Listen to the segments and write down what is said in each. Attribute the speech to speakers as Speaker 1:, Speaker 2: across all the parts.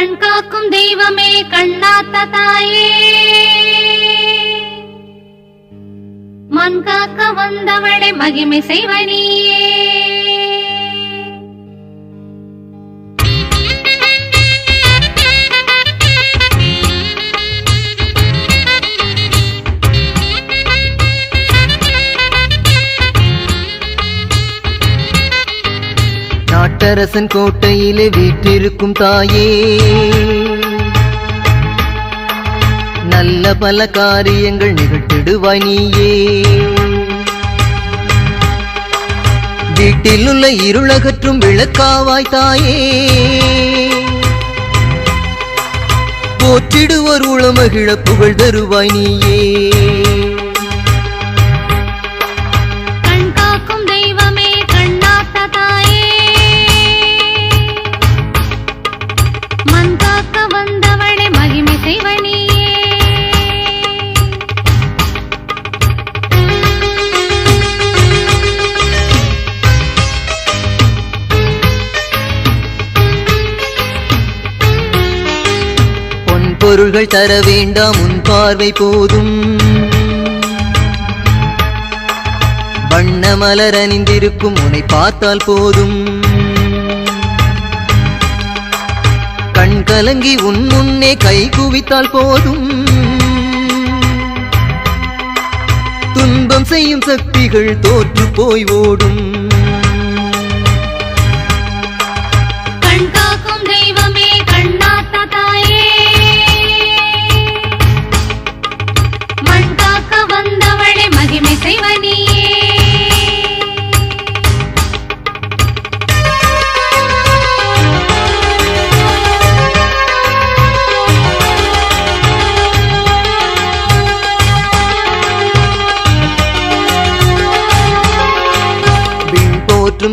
Speaker 1: கண் காக்கும் தெய்வமே கண்ணாத்த தாயே. மண் காக்க வந்தவளை மகிமை செய்வனியே
Speaker 2: அரசன் கோட்டையிலே வீற்றிருக்கும் தாயே. நல்ல பல காரியங்கள் நிகழ்த்திடுவாய் நீயே. வீட்டில் உள்ள இருளகற்றும் விளக்காவாய் தாயே. போற்றிடுவோர் உளமகிழ புகழ் தருவாய் நீயே. பொருள்கள் தர வேண்டாம் உன் பார்வை போதும். வண்ண மலர் அணிந்திருக்கும் உன்னை பார்த்தால் போதும். கண் கலங்கி உன் முன்னே கை குவித்தால் போதும். துன்பம் செய்யும் சக்திகள் தோற்று போய் ஓடும்.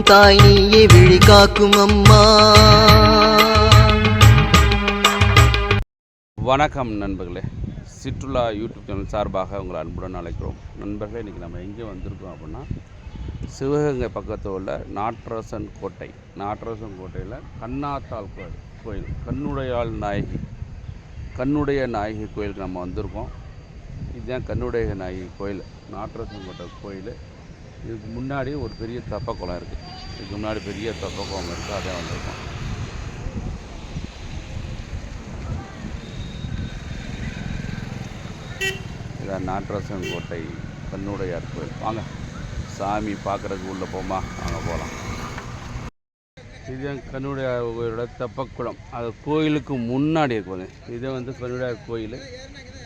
Speaker 1: தாய்
Speaker 2: நீயே விழி காக்கும் அம்மா.
Speaker 3: வணக்கம் நண்பர்களே. சிற்றுலா யூடியூப் சேனல் சார்பாக உங்களை அன்புடன் அழைக்கிறோம். நண்பர்களே இன்றைக்கி நம்ம எங்கே வந்திருக்கோம் அப்படின்னா சிவகங்கை பக்கத்தில் உள்ள நாட்ரசன் கோட்டை. நாட்ரசன் கோட்டையில் கண்ணாத்தாள் கோயில் கோயில் கண்ணுடையாள் நாயகி. கண்ணுடைய நாயகி கோயிலுக்கு நம்ம வந்திருக்கோம். இதுதான் கண்ணுடைய நாயகி கோயில். நாட்ரசன் கோட்டை கோயில். இதுக்கு முன்னாடி ஒரு பெரிய தப்பக்குளம் இருக்குது இதுக்கு முன்னாடி பெரிய தப்பக்குளம் இருக்குது அதே வந்திருக்கோம். இதான் நாட்டரசன் கோட்டை கண்ணுடையார் கோயில் வாங்க சாமி பார்க்குறதுக்கு உள்ளே போமா அங்கே போகலாம் இது கண்ணுடையார் கோயிலோட தெப்பக்குளம். அது கோயிலுக்கு முன்னாடி இருக்கும் இது வந்து கண்ணுடையார் கோயில்.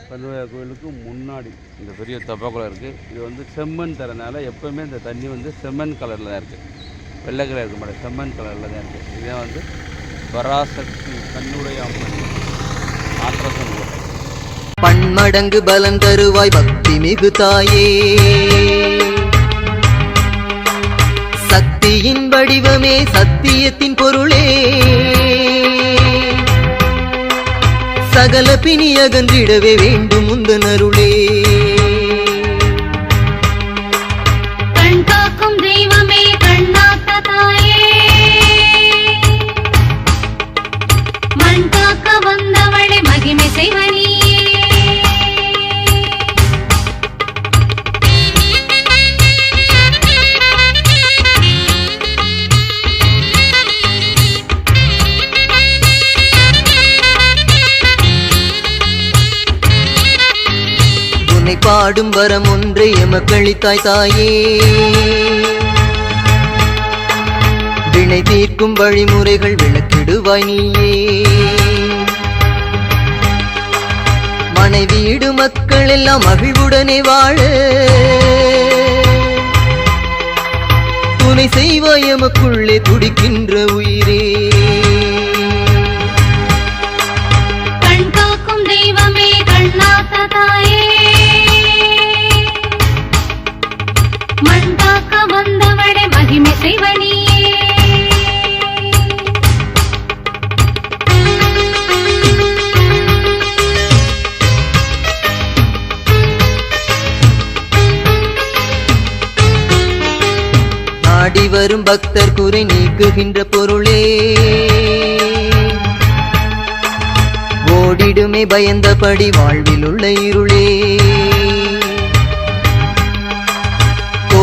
Speaker 3: கண்ணுடையார் கோயிலுக்கு முன்னாடி இந்த பெரிய தெப்பக்குளம் இருக்குது இது வந்து செம்மண் தரனால எப்போவுமே இந்த தண்ணி வந்து செம்மண் கலரில் தான் இருக்குது வெள்ளை கலர் இருக்க மாட்டேன் செம்மன் கலரில் தான் இருக்குது இதுதான் வந்து பராசக்தி கண்ணுடைய அம்மன் நாட்டரசன் கோட்டை
Speaker 2: பன்மடங்கு பலன் தருவாய் பக்தி மிகு தாயே. சக்தியின் வடிவமே சத்தியத்தின் பொருளே. சகல பிணி அகன்றிடவே வேண்டும் முந்தனருளே பாடும் வரம் ஒன்றை எமக்களித்தாய் தாயே. வினை தீர்க்கும் வழிமுறைகள் விளக்கிடுவாய் நீயே. மனைவீடு மக்கள் எல்லாம் மகிழ்வுடனே வாழ. துணை செய்வாய் எமக்குள்ளே துடிக்கின்ற உயிரே. நாடி வரும் பக்தர் குறை நீக்குகின்ற பொருளே. ஓடிடுமே பயந்தபடி வாழ்வில் உள்ள இருளே.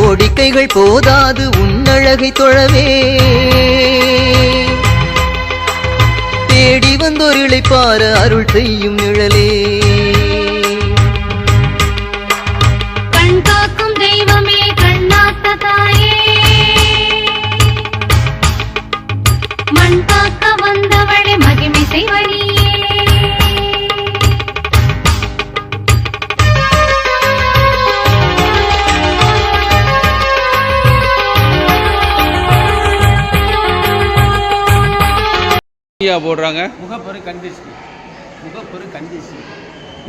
Speaker 2: கோடிக்கைகள் போதாது உன்னழகை தொழவே. தேடி வந்தோர் இழைப்பார அருள் செய்யும் நிழலே.
Speaker 3: ஐயா போடுறாங்க.
Speaker 4: முகப்பரு கண்டிஸ்டி முகப்பரு கண்டிஸ்டி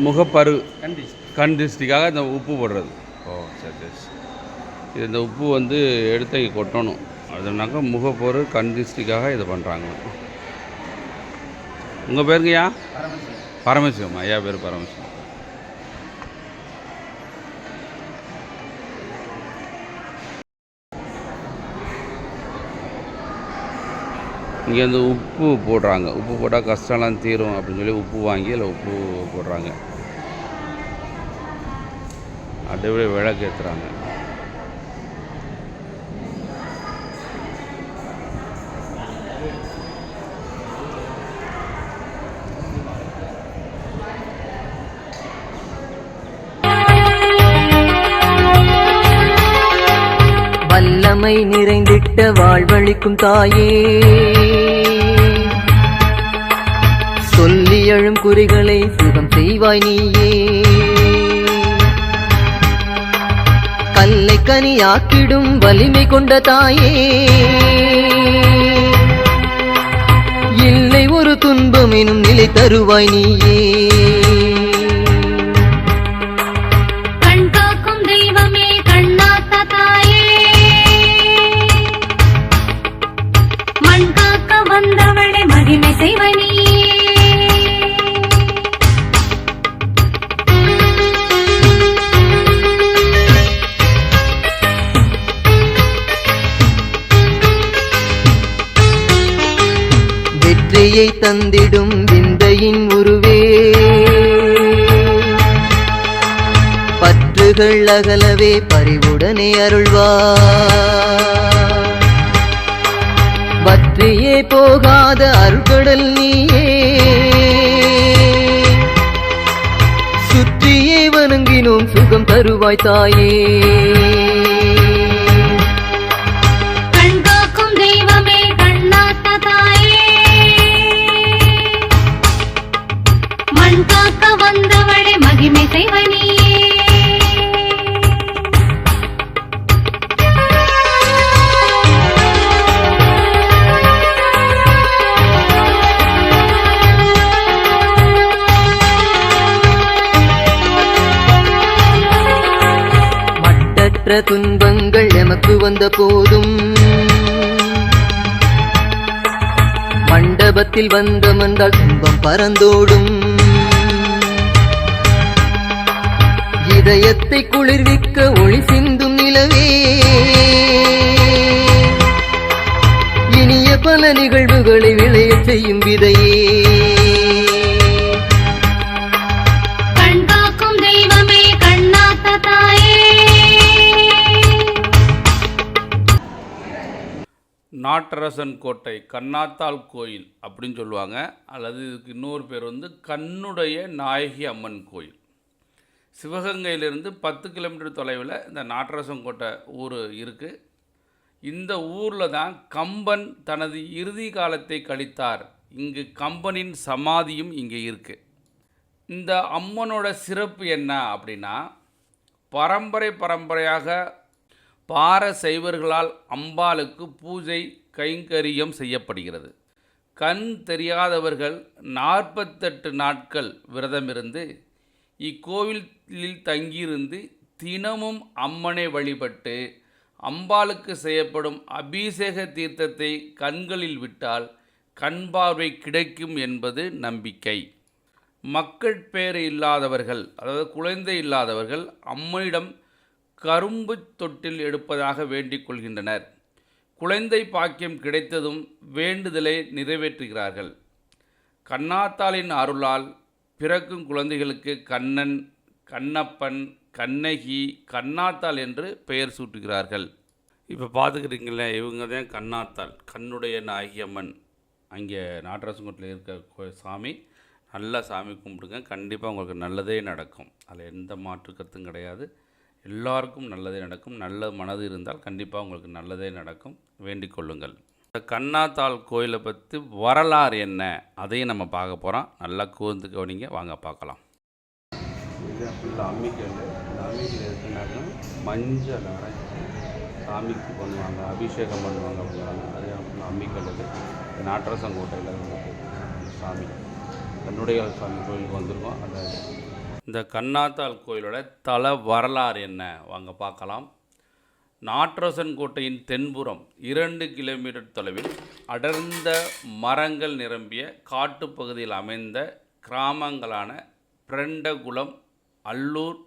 Speaker 3: முகப்பரு
Speaker 4: கண்டிஸ்டி
Speaker 3: கண் திருஷ்டிக்காக இந்த உப்பு போடுறது. ஓ சரி சரி. இது இந்த உப்பு வந்து எடுத்து இங்கே கொட்டணும். அதுனாக்கா முகப்பொரு கண் திருஷ்டிக்காக இதை பண்ணுறாங்க உங்கள் பேருங்கய்யா? பரமசிவம் ஐயா பேர் பரமசிவம். இங்கே வந்து உப்பு போடுறாங்க. உப்பு போட்டால் கஷ்டம்லாம் தீரும் அப்படின்னு சொல்லி உப்பு வாங்கி அதில் உப்பு போடுறாங்க. அப்படியே விளக்கு ஏற்றுறாங்க
Speaker 2: வல்லமை நிறைந்திட்ட வாழ்வழிக்கும் தாயே. சொல்லி எழும் குறிகளை சுகம் செய்வாய் நீயே. கல்லை கனியாக்கிடும் வலிமை கொண்ட தாயே. இல்லை ஒரு துன்பம் எனும் நிலை தருவாய் நீயே. வெற்றியை தந்திடும் விந்தையின் உருவே. பற்றுகள் அகலவே பரிவுடனே அருள்வா பற்றியே போகாத அருள்கடல் நீயே. சுற்றியே வணங்கினோம் சுகம் தருவாய் தாயே. துன்பங்கள் எமக்கு வந்த போதும். மண்டபத்தில் வந்த மந்தால் துன்பம் பறந்தோடும். இதயத்தை குளிர்விக்க ஒளி சிந்தும் நிலவே. இனிய பல நிகழ்வுகளை விளைய செய்யும் விதையே.
Speaker 3: நாட்டரசன் கோட்டை கண்ணாத்தாள் கோயில் அப்படின்னு சொல்லுவாங்க. அல்லது இதுக்கு இன்னொரு பேர் வந்து கண்ணுடைய நாயகி அம்மன் கோயில். சிவகங்கையிலிருந்து பத்து கிலோமீட்டர் தொலைவில் இந்த நாட்டரசன் கோட்டை ஊர் இருக்குது இந்த ஊரில் தான் கம்பன் தனது இறுதி காலத்தை கழித்தார். இங்கு கம்பனின் சமாதியும் இங்கே இருக்குது இந்த அம்மனோட சிறப்பு என்ன அப்படின்னா பரம்பரை பரம்பரையாக பார செய்வர்களால் அம்பாளுக்கு பூஜை கைங்கரியம் செய்யப்படுகிறது. கண் தெரியாதவர்கள் நாற்பத்தெட்டு நாட்கள் விரதமிருந்து இக்கோவிலில் தங்கியிருந்து தினமும் அம்மனை வழிபட்டு அம்பாளுக்கு செய்யப்படும் அபிஷேக தீர்த்தத்தை கண்களில் விட்டால் கண் பார்வை கிடைக்கும் என்பது நம்பிக்கை. மக்கட்பேறு இல்லாதவர்கள் அதாவது குழந்தை இல்லாதவர்கள் அம்மனிடம் கரும்பு தொட்டில் எடுப்பதாக வேண்டிக் கொள்கின்றனர். குழந்தை பாக்கியம் கிடைத்ததும் வேண்டுதலை நிறைவேற்றுகிறார்கள். கண்ணாத்தாளின் அருளால் பிறக்கும் குழந்தைகளுக்கு கண்ணன் கண்ணப்பன் கண்ணகி கண்ணாத்தாள் என்று பெயர் சூட்டுகிறார்கள். இப்போ பார்த்துக்கிறீங்களே இவங்க தான் கண்ணாத்தாள் கண்ணுடைய நாயகியம்மன். அங்கே நாட்டரசங்கோட்டில் இருக்க கோ- சாமி நல்லா சாமி கும்பிடுங்க கண்டிப்பாக உங்களுக்கு நல்லதே நடக்கும். அதில் எந்த மாற்று கருத்தும் கிடையாது. எல்லாருக்கும் நல்லதே நடக்கும். நல்ல மனது இருந்தால் கண்டிப்பாக உங்களுக்கு நல்லதே நடக்கும். வேண்டிக் கொள்ளுங்கள். இந்த கண்ணாத்தாள் கோயிலை பற்றி வரலாறு என்ன? அதையும் நம்ம பார்க்க போகிறோம் நல்லா கூர்ந்து கவனிங்க. வாங்க பார்க்கலாம். இது ஃபுல்லாக அம்மிக்கல் இந்த அம்மிக்கல் மஞ்சள் அரைச்சி சாமிக்கு பண்ணுவாங்க அபிஷேகம் பண்ணுவாங்க அப்படின்னாங்க அதே ஃபுல்லாக அம்மிக்கல் இது நாட்டரசங்கோட்டையில் சாமி கண்ணுடைய சாமி கோயிலுக்கு வந்திருக்கோம். அந்த இந்த கண்ணாத்தாள் கோயிலோட தல வரலாறு என்ன? வாங்க பார்க்கலாம். நாட்ரசன் கோட்டையின் தென்புறம் இரண்டு கிலோமீட்டர் தொலைவில் அடர்ந்த மரங்கள் நிரம்பிய காட்டுப்பகுதியில் அமைந்த கிராமங்களான பிரண்டகுளம் அல்லூர்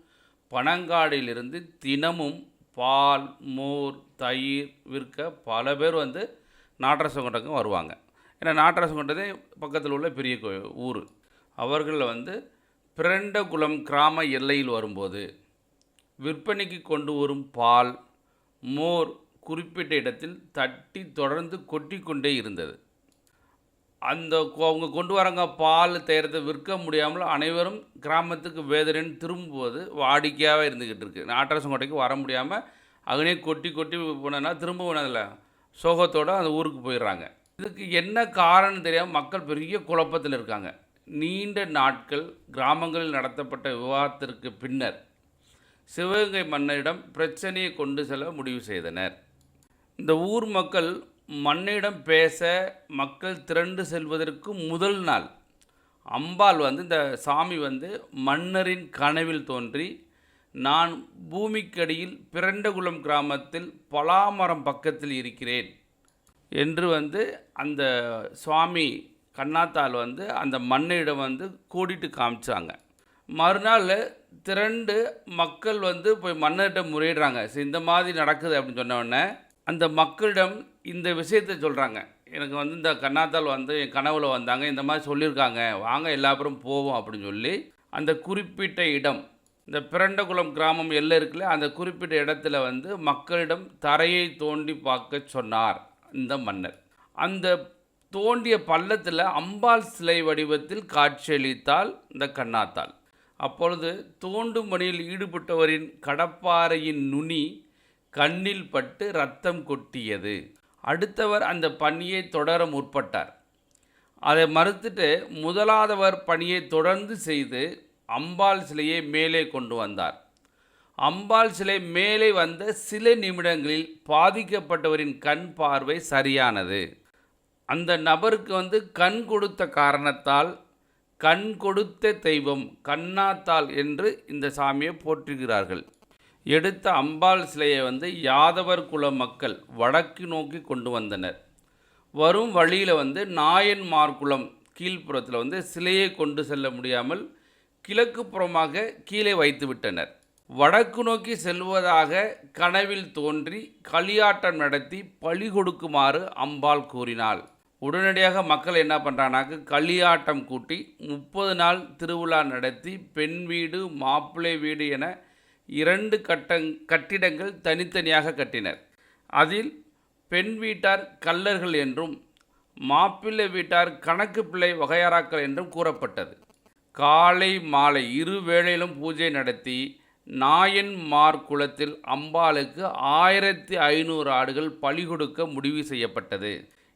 Speaker 3: பனங்காடியிலிருந்து தினமும் பால் மோர் தயிர் விற்க பல பேர் வந்து நாட்டரசன் வருவாங்க. ஏன்னா நாட்டரசங்கோட்டதே பக்கத்தில் உள்ள பெரிய கோ ஊர். அவர்களில் வந்து பிரண்டகுளம் கிராம எல்லையில் வரும்போது விற்பனைக்கு கொண்டு வரும் பால் மோர் குறிப்பிட்ட இடத்தில் தட்டி தொடர்ந்து கொட்டி கொண்டே இருந்தது. அந்த கொ- அவங்க கொண்டு வரங்க பால் தயாரித்து விற்க முடியாமல் அனைவரும் கிராமத்துக்கு வேதனைன்னு திரும்புவது வாடிக்கையாக இருந்துக்கிட்டு இருக்கு. நாட்டரசங்கோட்டைக்கு வர முடியாமல் அங்கனே கொட்டி கொட்டி போனதுனா திரும்ப போனதில்ல சோகத்தோடு அந்த ஊருக்கு போயிடுறாங்க. இதுக்கு என்ன காரணம் தெரியாமல் மக்கள் பெரிய குழப்பத்தில் இருக்காங்க. நீண்ட நாட்கள் கிராமங்களில் நடத்தப்பட்ட விவாதத்திற்கு பின்னர் சிவகங்கை மன்னரிடம் பிரச்சனையை கொண்டு செல்ல முடிவு செய்தனர். இந்த ஊர் மக்கள் மன்னரிடம் பேச மக்கள் திரண்டு செல்வதற்கு முதல் நாள் அம்பாள் வந்து இந்த சாமி வந்து மன்னரின் கனவில் தோன்றி நான் பூமிக்கடியில் பிரண்டகுளம் கிராமத்தில் பலாமரம் பக்கத்தில் இருக்கிறேன் என்று வந்து அந்த சுவாமி கண்ணாத்தாள் வந்து அந்த மன்னிடம் வந்து கூடிட்டு காமிச்சாங்க. மறுநாள் திரண்டு மக்கள் வந்து போய் மன்னர்கிட்ட முறையிடுறாங்க. சரி இந்த மாதிரி நடக்குது அப்படின்னு சொன்னோடனே அந்த மக்களிடம் இந்த விஷயத்தை சொல்கிறாங்க எனக்கு வந்து இந்த கண்ணாத்தாள் வந்து என் கனவுல வந்தாங்க இந்த மாதிரி சொல்லியிருக்காங்க. வாங்க எல்லாப்பரும் போவோம் அப்படின்னு சொல்லி அந்த குறிப்பிட்ட இடம் இந்த பிரண்டகுளம் கிராமம் எல்லை இருக்குல்ல அந்த குறிப்பிட்ட இடத்துல வந்து மக்களிடம் தரையை தோண்டி பார்க்க சொன்னார் இந்த மன்னர். அந்த தோண்டிய பள்ளத்தில் அம்பாள் சிலை வடிவத்தில் காட்சியளித்தாள் இந்த கண்ணாத்தாள். அப்பொழுது தோண்டும் பணியில் ஈடுபட்டவரின் கடப்பாறையின் நுனி கண்ணில் பட்டு ரத்தம் கொட்டியது. அடுத்தவர் அந்த பணியை தொடர முற்பட்டார். அதை மறுத்துட்டு முதலாதவர் பணியை தொடர்ந்து செய்து அம்பாள் சிலையை மேலே கொண்டு வந்தார். அம்பாள் சிலை மேலே வந்த சில நிமிடங்களில் பாதிக்கப்பட்டவரின் கண் பார்வை சரியானது. அந்த நபருக்கு வந்து கண் கொடுத்த காரணத்தால் கண் கொடுத்த தெய்வம் கண்ணாத்தாள் என்று இந்த சாமியை போற்றுகிறார்கள். எடுத்த அம்பாள் சிலையை வந்து யாதவர் குல மக்கள் வடக்கு நோக்கி கொண்டு வந்தனர். வரும் வழியில் வந்து நாயன்மார் குளம் கீழ்ப்புறத்தில் வந்து சிலையை கொண்டு செல்ல முடியாமல் கிழக்கு புறமாக கீழே வைத்து விட்டனர். வடக்கு நோக்கி செல்வதாக கனவில் தோன்றி களியாட்டம் நடத்தி பழி கொடுக்குமாறு அம்பாள் கூறினாள். உடனடியாக மக்கள் என்ன பண்ணுறாங்கனாக்க களியாட்டம் கூட்டி முப்பது நாள் திருவிழா நடத்தி பெண் வீடு மாப்பிள்ளை வீடு என இரண்டு கட்டங் கட்டிடங்கள் தனித்தனியாக கட்டினர். அதில் பெண் வீட்டார் கல்லர்கள் என்றும் மாப்பிள்ளை வீட்டார் கணக்கு பிள்ளை வகையாராக்கள் என்றும் கூறப்பட்டது. காலை மாலை இரு வேளையிலும் பூஜை நடத்தி நாயன்மார் குலத்தில் அம்பாளுக்கு ஆயிரத்தி ஐநூறு ஆடுகள் பலி கொடுக்க முடிவு செய்யப்பட்டது.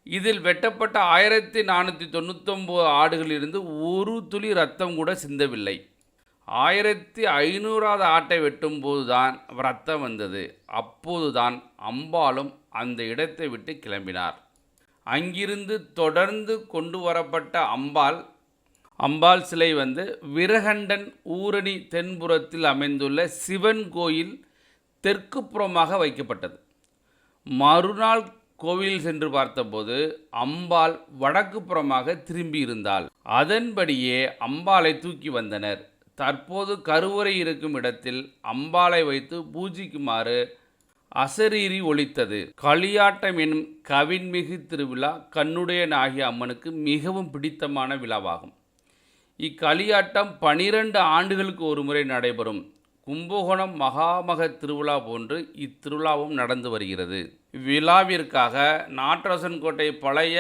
Speaker 3: இதில் வெட்டப்பட்ட ஆயிரத்தி நானூற்றி தொண்ணூத்தொம்பது ஆடுகளிலிருந்து ஒரு துளி ரத்தம் கூட சிந்தவில்லை. ஆயிரத்தி ஐநூறாவது ஆட்டை வெட்டும்போது தான் ரத்தம் வந்தது. அப்போதுதான் அம்பாளும் அந்த இடத்தை விட்டு கிளம்பினார். அங்கிருந்து தொடர்ந்து கொண்டு வரப்பட்ட அம்பாள் அம்பாள் சிலை வந்து விரகண்டன் ஊரணி தென்புறத்தில் அமைந்துள்ள சிவன் கோயில் தெற்கு புறமாக வைக்கப்பட்டது. மறுநாள் கோவில் சென்று பார்த்தபோது அம்பாள் வடக்கு புறமாக திரும்பி அதன்படியே அம்பாளை தூக்கி வந்தனர். தற்போது கருவறை இருக்கும் இடத்தில் அம்பாளை வைத்து பூஜிக்குமாறு அசரீரி ஒலித்தது. களியாட்டம் எனும் கவின்மிகு திருவிழா கண்ணுடைய நாகி அம்மனுக்கு மிகவும் பிடித்தமான விழாவாகும். இக்களியாட்டம் பனிரெண்டு ஆண்டுகளுக்கு ஒரு முறை நடைபெறும். கும்பகோணம் மகாமக திருவிழா போன்று இத்திருவிழாவும் நடந்து வருகிறது. இவ்விழாவிற்காக நாட்டரசன்கோட்டை பழைய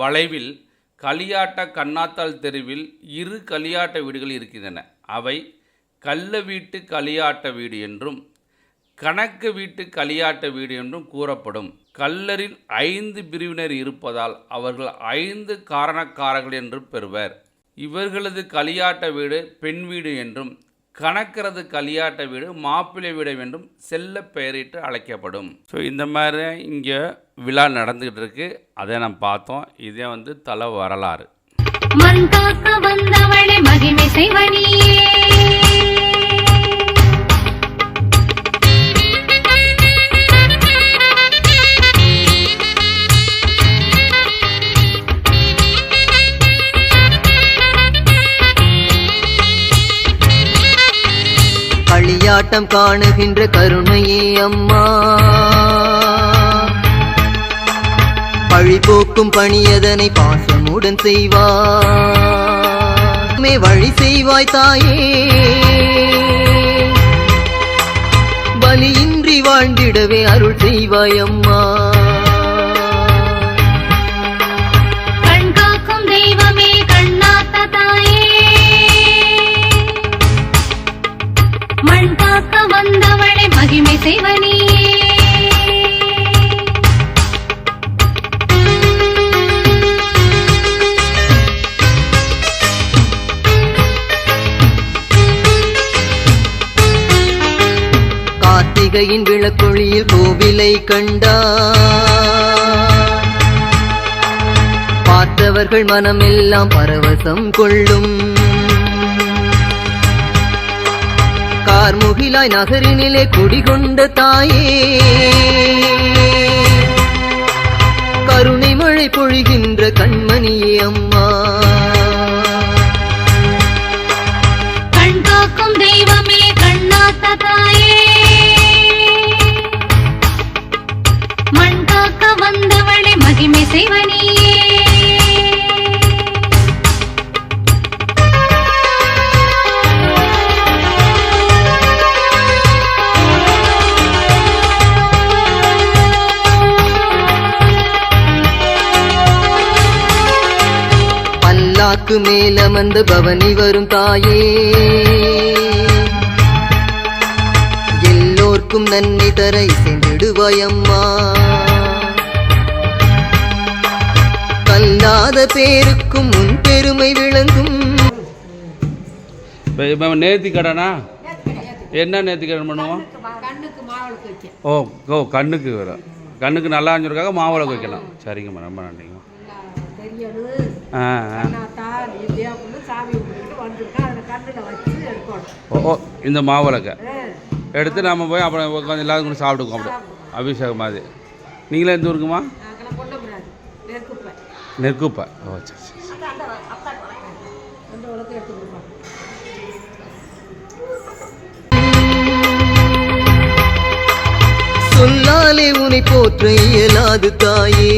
Speaker 3: வளைவில் களியாட்ட கண்ணாத்தாள் தெருவில் இரு களியாட்ட வீடுகள் இருக்கின்றன. அவை கள்ள வீட்டு களியாட்ட வீடு என்றும் கணக்கு வீட்டு களியாட்ட வீடு என்றும் கூறப்படும். கல்லரில் ஐந்து பிரிவினர் இருப்பதால் அவர்கள் ஐந்து காரணக்காரர்கள் என்று பெறுவர். இவர்களது களியாட்ட வீடு பெண் வீடு என்றும் கணக்கிறது கலியாட்ட வீடு மாப்பிள்ளை வீடு வேண்டும் செல்ல பெயரிட்டு அழைக்கப்படும். ஸோ இந்த மாதிரி இங்கே விழா நடந்துக்கிட்டு இருக்கு. அதை நம்ம பார்த்தோம். இதே வந்து தலை வரலாறு.
Speaker 1: மண் காக்க வந்தவளே மகிமை செய்வனியே
Speaker 2: களியாட்டம் காணுகின்ற கருணையே அம்மா. பழி போக்கும் பணியதனை பாசமுடன் செய்வாய் மே வழி செய்வாய் தாயே. பலியின்றி வாழ்ந்திடவே அருள் செய்வாய் அம்மா. கார்த்திகையின் விளக்கொழியில் கோவிலை கண்டார். பார்த்தவர்கள் மனமெல்லாம் பரவசம் கொள்ளும். தார் முகிலாய் நகரினிலே குடிகொண்ட தாயே. கருணை மழை பொழிகின்ற கண்மணியே அம்மா.
Speaker 1: கண் காக்கும் தெய்வமே கண்ணாத்த தாயே. மண் காக்க வந்தவளே மகிமை செய்வனியே
Speaker 2: பல்லாக்கு மேலமர்ந்த பவனி வரும் தாயே. எல்லோர்க்கும் நன்மை தர இசைந்திடுவாயம்மா கல்லாத பேருக்கும் முன் பெருமை விளங்கும்.
Speaker 3: நேர்த்தி கடனா? என்ன நேர்த்தி கடன் பண்ணுவோம்? ஓ ஓ கண்ணுக்கு வரும். கண்ணுக்கு நல்லா இருந்திருக்காக மாவிளக்கு வைக்கலாம். சரிங்கம்மா ரொம்ப நன்றிங்கம்மா. ஓ இந்த மாவிளக்கை. எடுத்து நம்ம போய் அப்புறம் உட்காந்து எல்லாரும் கூட சாப்பிட்டுக்கோம் அப்படியே அபிஷேகம் மாதிரி. நீங்களே எந்த ஊருக்குமா? நெற்குப்பை. ஓ சரி சரி
Speaker 2: சொல்லாலே உனை போற்ற இயலாது தாயே.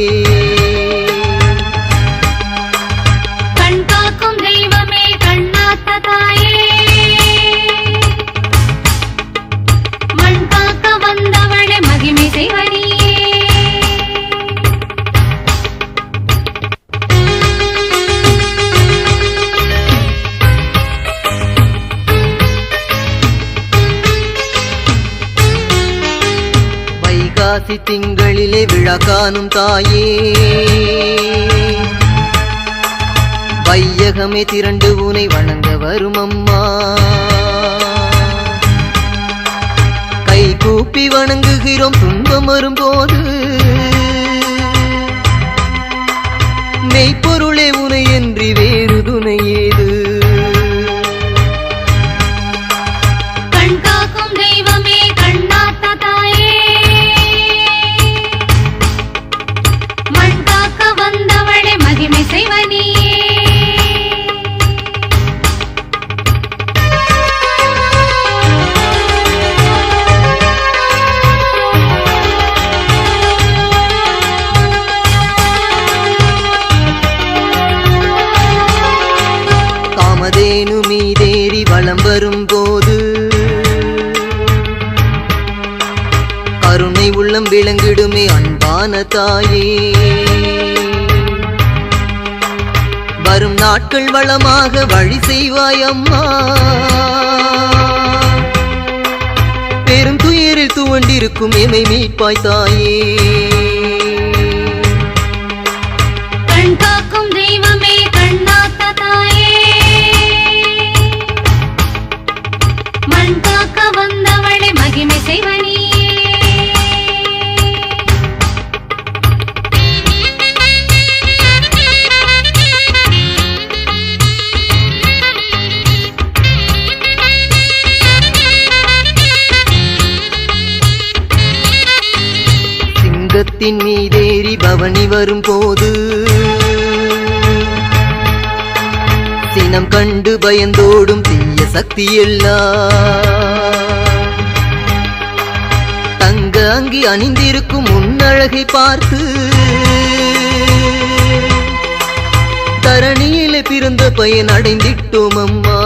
Speaker 2: கார்த்தி திங்களிலே விழா காணும் தாயே. வையகமே திரண்டு உனை வணங்க வரும் அம்மா கை கூப்பி வணங்குகிறோம் துன்பம் வரும்போது. நாட்கள் வளமாக வழி செய்வாய் அம்மா. பெரும் துயரில் துவண்டிருக்கும் எமை மீட்பாய் தாயே. சிங்கத்தின் மீதேறி பவனி வரும் போது சினம் கண்டு பயந்தோடும் தீய சக்தி எல்லாம். தங்க அங்கி அணிந்திருக்கும் முன்னழகை பார்த்து தரணியிலே பிறந்த பயன் அடைந்திட்டோம் அம்மா.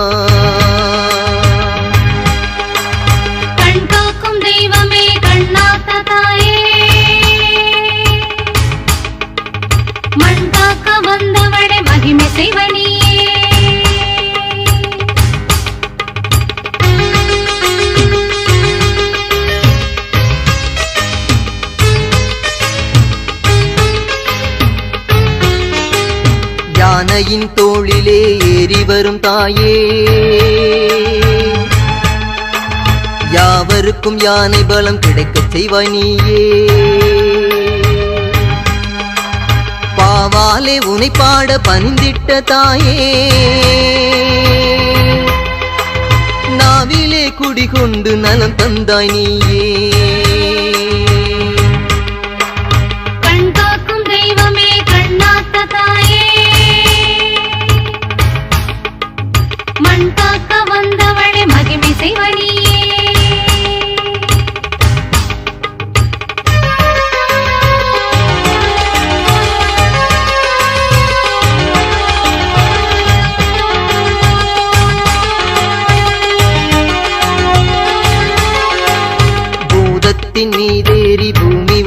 Speaker 2: தாயின் தோளிலே ஏறி வரும் தாயே. யாவருக்கும் யானை பலம் கிடைக்கச் செய்வாய் நீயே. பாவாலே உனை பாட பணிந்திட்ட தாயே. நாவிலே குடிகொண்டு நலம் தந்தாய் நீயே.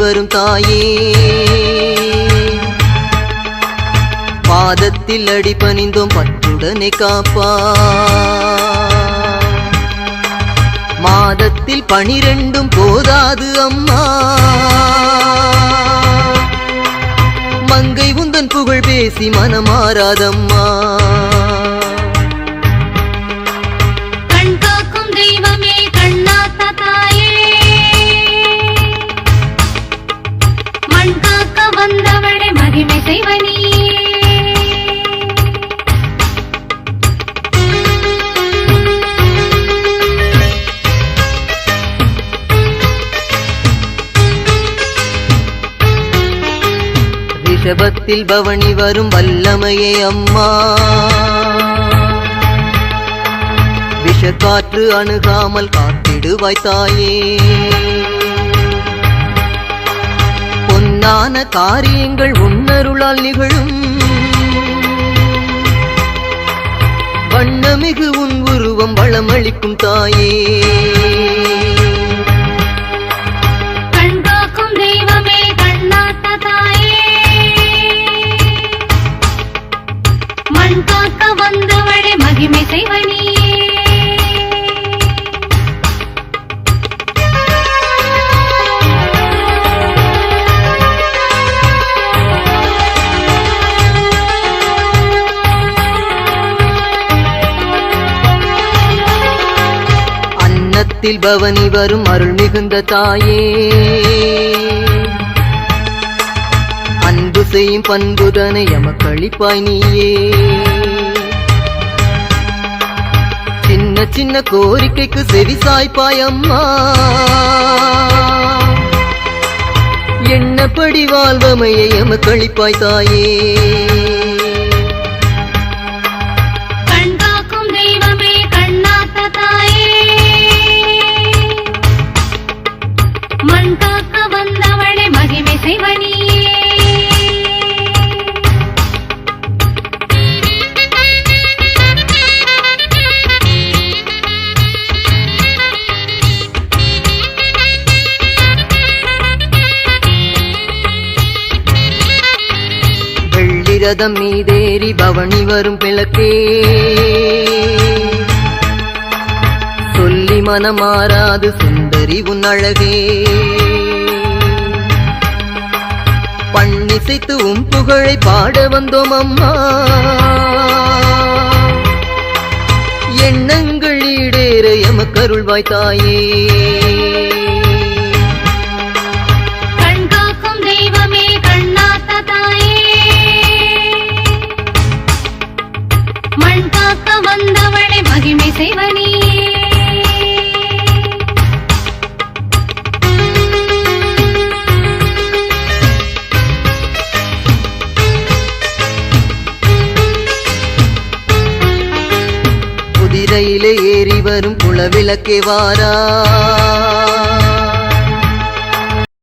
Speaker 2: வரும் தாயே. பாதத்தில் அடி பணிந்தோம் பற்றுடனே காப்பா. மாதத்தில் பனிரெண்டும் போதாது அம்மா. மங்கை உந்தன் புகழ் பேசி மனமாறாதம்மா. வடிவத்தில் பவனி வரும் வல்லமையே அம்மா. விஷக்காற்று அணுகாமல் காத்திடுவாய் தாயே. பொன்னான காரியங்கள் உன்னருளால் நிகழும். வண்ணமிகு உன் உருவம் வளமளிக்கும் தாயே.
Speaker 1: வந்தவளே மகிமை
Speaker 2: அன்னத்தில் பவனி வரும் அருள் மிகுந்த தாயே. அன்பு செய்யும் பண்புதனை எமக்களிப்பாய் நீயே. சின்ன கோரிக்கைக்கு செவி சாய்ப்பாய் அம்மா. எண்ணப்படி வாழ்வமையை எமக்களிப்பாய் தாயே. ரதம் மீதேறி பவனி வரும் பிளக்கே சொல்லி மனமாறாது சுந்தரி உன் அழகே. பண்ணிசைத்து உன் புகழை பாட வந்தோம் அம்மா. எண்ணங்கள் ஈடேற எமக்கருள்வாய் தாயே.
Speaker 1: மகிமை
Speaker 2: குதிரையிலே ஏறி வரும் குளவிளக்கே வாரா.